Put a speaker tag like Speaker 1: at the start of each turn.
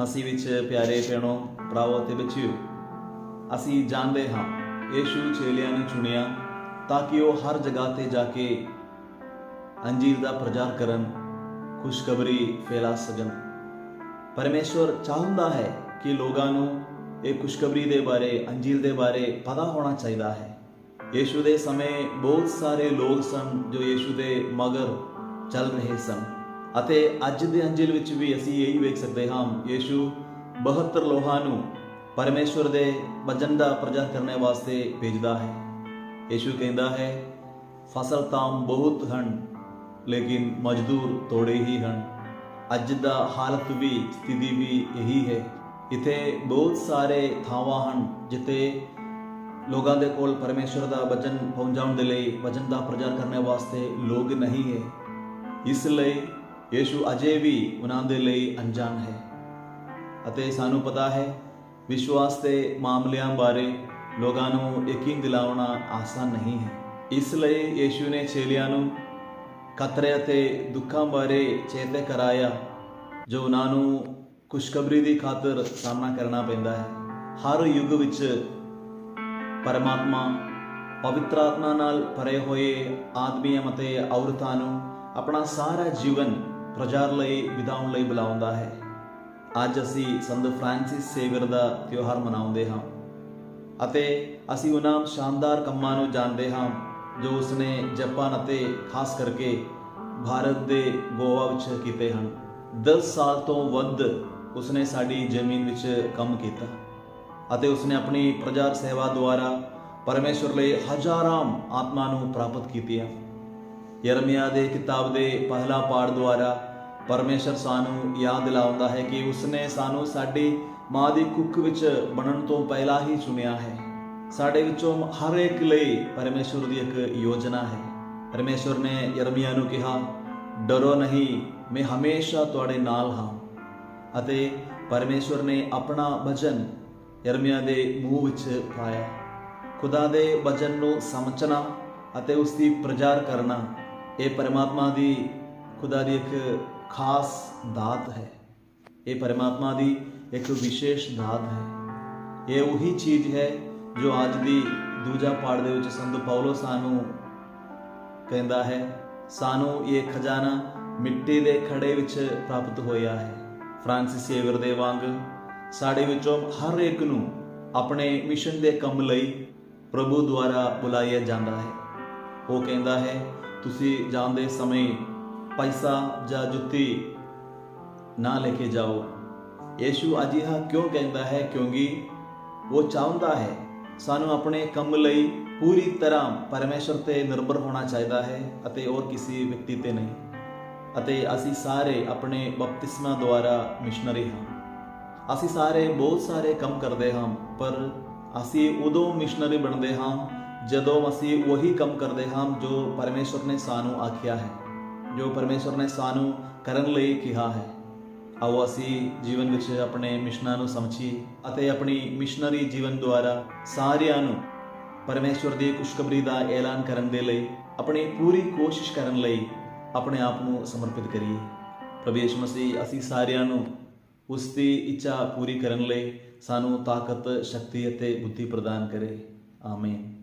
Speaker 1: ਮਸੀਹ ਵਿੱਚ ਪਿਆਰੇ ਭੈਣੋ, ਭਰਾਵੋ ਤੇ ਬੱਚਿਓ, ਅਸੀਂ ਜਾਣਦੇ ਹਾਂ, ਯੀਸ਼ੂ ਚੇਲਿਆਂ ਨੂੰ ਚੁਣਿਆ ਤਾਂ ਕਿ ਉਹ ਹਰ ਜਗ੍ਹਾ ਤੇ ਜਾ ਕੇ ਅੰਜੀਲ ਦਾ ਪ੍ਰਚਾਰ ਕਰਨ, ਖੁਸ਼ਖਬਰੀ ਫੈਲਾ ਸਕਣ। ਪਰਮੇਸ਼ਵਰ ਚਾਹੁੰਦਾ ਹੈ ਕਿ ਲੋਕਾਂ ਨੂੰ ਇਹ ਖੁਸ਼ਖਬਰੀ ਦੇ ਬਾਰੇ ਅੰਜੀਲ ਦੇ ਬਾਰੇ ਪਤਾ ਹੋਣਾ ਚਾਹੀਦਾ ਹੈ। ਯੀਸ਼ੂ ਦੇ ਸਮੇਂ ਬਹੁਤ ਸਾਰੇ ਲੋਕ ਸਨ ਜੋ ਯੀਸ਼ੂ ਦੇ ਮਗਰ ਚੱਲ ਰਹੇ ਸਨ। ਅਤੇ ਅੱਜ ਦੇ ਅੰਜੀਲ ਵਿੱਚ ਵੀ ਅਸੀਂ ਇਹੀ ਵੇਖ ਸਕਦੇ ਹਾਂ, ਯੀਸ਼ੂ 72 ਲੋਹਾਂ ਨੂੰ ਪਰਮੇਸ਼ਵਰ ਦੇ ਵਚਨ ਦਾ ਪ੍ਰਚਾਰ ਕਰਨ ਵਾਸਤੇ ਭੇਜਦਾ ਹੈ। ਯੀਸ਼ੂ ਕਹਿੰਦਾ ਹੈ, ਫਸਲ ਤਾਂ ਬਹੁਤ ਹਨ, ਲੇਕਿਨ ਮਜ਼ਦੂਰ ਥੋੜੇ ਹੀ ਹਨ। ਅੱਜ ਦਾ ਹਾਲਤ ਵੀ, ਸਥਿਤੀ ਵੀ ਇਹੀ ਹੈ। ਇਥੇ ਬਹੁਤ ਸਾਰੇ ਥਾਵਾਂ ਹਨ ਜਿੱਥੇ ਲੋਕਾਂ ਦੇ ਕੋਲ ਪਰਮੇਸ਼ਵਰ ਦਾ ਵਚਨ ਪਹੁੰਚਾਉਣ ਦੇ ਲਈ ਵਚਨ ਦਾ ਪ੍ਰਚਾਰ ਕਰਨ ਵਾਸਤੇ ਲੋਕ ਨਹੀਂ ਹੈ। ਇਸ ਲਈ ਯੀਸ਼ੂ ਅਜੇ ਵੀ ਉਹਨਾਂ ਦੇ ਲਈ ਅਣਜਾਣ ਹੈ ਅਤੇ ਸਾਨੂੰ ਪਤਾ ਹੈ ਵਿਸ਼ਵਾਸ ਦੇ ਮਾਮਲਿਆਂ ਬਾਰੇ ਲੋਕਾਂ ਨੂੰ ਯਕੀਨ ਦਿਲਾਉਣਾ ਆਸਾਨ ਨਹੀਂ ਹੈ। ਇਸ ਲਈ ਯੀਸ਼ੂ ਨੇ ਚੇਲਿਆਂ ਨੂੰ ਖਤਰੇ ਅਤੇ ਦੁੱਖਾਂ ਬਾਰੇ ਚੇਤੇ ਕਰਾਇਆ, ਜੋ ਉਹਨਾਂ ਨੂੰ ਖੁਸ਼ਖਬਰੀ ਦੀ ਖਾਤਰ ਸਾਹਮਣਾ ਕਰਨਾ ਪੈਂਦਾ ਹੈ। ਹਰ ਯੁੱਗ ਵਿੱਚ ਪਰਮਾਤਮਾ ਪਵਿੱਤਰ ਆਤਮਾ ਨਾਲ ਭਰੇ ਹੋਏ ਆਦਮੀਆਂ ਅਤੇ ਔਰਤਾਂ ਨੂੰ ਆਪਣਾ ਸਾਰਾ ਜੀਵਨ ਪ੍ਰਚਾਰ ਲਈ, ਵਿਦਾਉਣ ਲਈ ਬੁਲਾਉਂਦਾ ਹੈ। ਅੱਜ ਅਸੀਂ ਸੰਤ ਫ੍ਰਾਂਸਿਸ ਸੇਵਰ ਦਾ ਤਿਉਹਾਰ ਮਨਾਉਂਦੇ ਹਾਂ ਅਤੇ ਅਸੀਂ ਉਹਨਾਂ ਸ਼ਾਨਦਾਰ ਕੰਮਾਂ ਨੂੰ ਜਾਣਦੇ ਹਾਂ, ਜੋ ਉਸਨੇ ਜਾਪਾਨ ਅਤੇ ਖਾਸ ਕਰਕੇ ਭਾਰਤ ਦੇ ਗੋਆ ਵਿੱਚ ਕੀਤੇ ਹਨ। 10 ਸਾਲ ਤੋਂ ਵੱਧ ਉਸਨੇ ਸਾਡੀ ਜ਼ਮੀਨ ਵਿੱਚ ਕੰਮ ਕੀਤਾ ਅਤੇ ਉਸਨੇ ਆਪਣੀ ਪ੍ਰਚਾਰ ਸੇਵਾ ਦੁਆਰਾ ਪਰਮੇਸ਼ਵਰ ਲਈ ਹਜ਼ਾਰਾਂ ਆਤਮਾ ਨੂੰ ਪ੍ਰਾਪਤ ਕੀਤੀਆਂ। ਯਰਮੀਆ ਦੇ ਕਿਤਾਬ ਦੇ ਪਹਿਲਾ ਪਾਠ ਦੁਆਰਾ ਪਰਮੇਸ਼ਰ ਸਾਨੂੰ ਯਾਦ ਦਿਲਾਉਂਦਾ ਹੈ ਕਿ ਉਸਨੇ ਸਾਨੂੰ ਸਾਡੀ ਮਾਂ ਦੀ ਕੁੱਖ ਵਿੱਚ ਬਣਨ ਤੋਂ ਪਹਿਲਾਂ ਹੀ ਚੁਣਿਆ ਹੈ। ਸਾਡੇ ਵਿੱਚੋਂ ਹਰ ਇੱਕ ਲਈ ਪਰਮੇਸ਼ਰ ਦੀ ਇੱਕ ਯੋਜਨਾ ਹੈ। ਪਰਮੇਸ਼ਰ ਨੇ ਯਰਮੀਆ ਨੂੰ ਕਿਹਾ, ਡਰੋ ਨਹੀਂ, ਮੈਂ ਹਮੇਸ਼ਾ ਤੁਹਾਡੇ ਨਾਲ ਹਾਂ। ਅਤੇ ਪਰਮੇਸ਼ਰ ਨੇ ਆਪਣਾ ਵਚਨ ਯਰਮੀਆ ਦੇ ਮੂੰਹ ਵਿੱਚ ਪਾਇਆ। ਖੁਦਾ ਦੇ ਵਚਨ ਨੂੰ ਸਮਝਣਾ ਅਤੇ ਉਸ ਦੀ ਪ੍ਰਚਾਰ ਕਰਨਾ, ਇਹ ਪਰਮਾਤਮਾ ਦੀ ਖੁਦਾ ਦੀ ਇੱਕ ਖਾਸ ਦਾਤ ਹੈ। ਇਹ ਪਰਮਾਤਮਾ ਦੀ ਇੱਕ ਵਿਸ਼ੇਸ਼ ਦਾਤ ਹੈ। ਇਹ ਉਹੀ ਚੀਜ਼ ਹੈ ਜੋ ਅੱਜ ਦੀ ਦੂਜਾ ਪਾਠ ਦੇ ਵਿੱਚ ਸੰਤ ਪੌਲੋ ਸਾਨੂੰ ਕਹਿੰਦਾ ਹੈ, ਸਾਨੂੰ ਇਹ ਖਜ਼ਾਨਾ ਮਿੱਟੀ ਦੇ ਖੜੇ ਵਿੱਚ ਪ੍ਰਾਪਤ ਹੋਇਆ ਹੈ। ਫ੍ਰਾਂਸਿਸ ਸੇਵਰ ਦੇ ਵਾਂਗ ਸਾਡੇ ਵਿੱਚੋਂ ਹਰ ਇੱਕ ਨੂੰ ਆਪਣੇ ਮਿਸ਼ਨ ਦੇ ਕੰਮ ਲਈ ਪ੍ਰਭੂ ਦੁਆਰਾ ਬੁਲਾਇਆ ਜਾਂਦਾ ਹੈ। ਉਹ ਕਹਿੰਦਾ ਹੈ, ਤੁਸੀਂ ਜਾਂਦੇ ਸਮੇਂ ਪੈਸਾ ਜਾਂ ਜੁੱਤੀ ਨਾ ਲੈ ਕੇ ਜਾਓ ਯੀਸ਼ੂ ਅਜਿਹਾ ਕਿਉਂ ਕਹਿੰਦਾ ਹੈ ਕਿਉਂਕਿ ਉਹ ਚਾਹੁੰਦਾ ਹੈ ਸਾਨੂੰ ਆਪਣੇ ਕੰਮ ਲਈ ਪੂਰੀ ਤਰ੍ਹਾਂ ਪਰਮੇਸ਼ਰ ਤੇ ਨਿਰਭਰ ਹੋਣਾ ਚਾਹੀਦਾ ਹੈ ਅਤੇ ਹੋਰ ਕਿਸੇ ਵਿਅਕਤੀ ਤੇ ਨਹੀਂ ਅਤੇ ਅਸੀਂ ਸਾਰੇ ਆਪਣੇ ਬਪਤਿਸਮਾ ਦੁਆਰਾ ਮਿਸ਼ਨਰੀ ਹਾਂ ਅਸੀਂ ਸਾਰੇ ਬਹੁਤ ਸਾਰੇ ਕੰਮ ਕਰਦੇ ਹਾਂ ਪਰ ਅਸੀਂ ਉਦੋਂ ਮਿਸ਼ਨਰੀ ਬਣਦੇ ਹਾਂ ਜਦੋਂ ਅਸੀਂ ਉਹੀ ਕੰਮ ਕਰਦੇ ਹਾਂ ਜੋ ਪਰਮੇਸ਼ਰ ਨੇ ਸਾਨੂੰ ਆਖਿਆ ਹੈ ਜੋ ਪਰਮੇਸ਼ਰ ਨੇ ਸਾਨੂੰ ਕਰਨ ਲਈ ਕਿਹਾ ਹੈ। ਆਓ ਅਸੀਂ ਜੀਵਨ ਵਿੱਚ ਆਪਣੇ ਮਿਸ਼ਨਾਂ ਨੂੰ ਸਮਝੀਏ ਅਤੇ ਆਪਣੀ ਮਿਸ਼ਨਰੀ ਜੀਵਨ ਦੁਆਰਾ ਸਾਰਿਆਂ ਨੂੰ ਪਰਮੇਸ਼ਵਰ ਦੀ ਖੁਸ਼ਖਬਰੀ ਦਾ ਐਲਾਨ ਕਰਨ ਦੇ ਲਈ, ਆਪਣੀ ਪੂਰੀ ਕੋਸ਼ਿਸ਼ ਕਰਨ ਲਈ ਆਪਣੇ ਆਪ ਨੂੰ ਸਮਰਪਿਤ ਕਰੀਏ। ਪ੍ਰਭੂ ਯਿਸੂ ਮਸੀਹ, ਅਸੀਂ ਸਾਰਿਆਂ ਨੂੰ ਉਸ ਦੀ ਇੱਛਾ ਪੂਰੀ ਕਰਨ ਲਈ ਸਾਨੂੰ ਤਾਕਤ, ਸ਼ਕਤੀ ਅਤੇ ਬੁੱਧੀ ਪ੍ਰਦਾਨ ਕਰੇ। ਆਮੀਨ।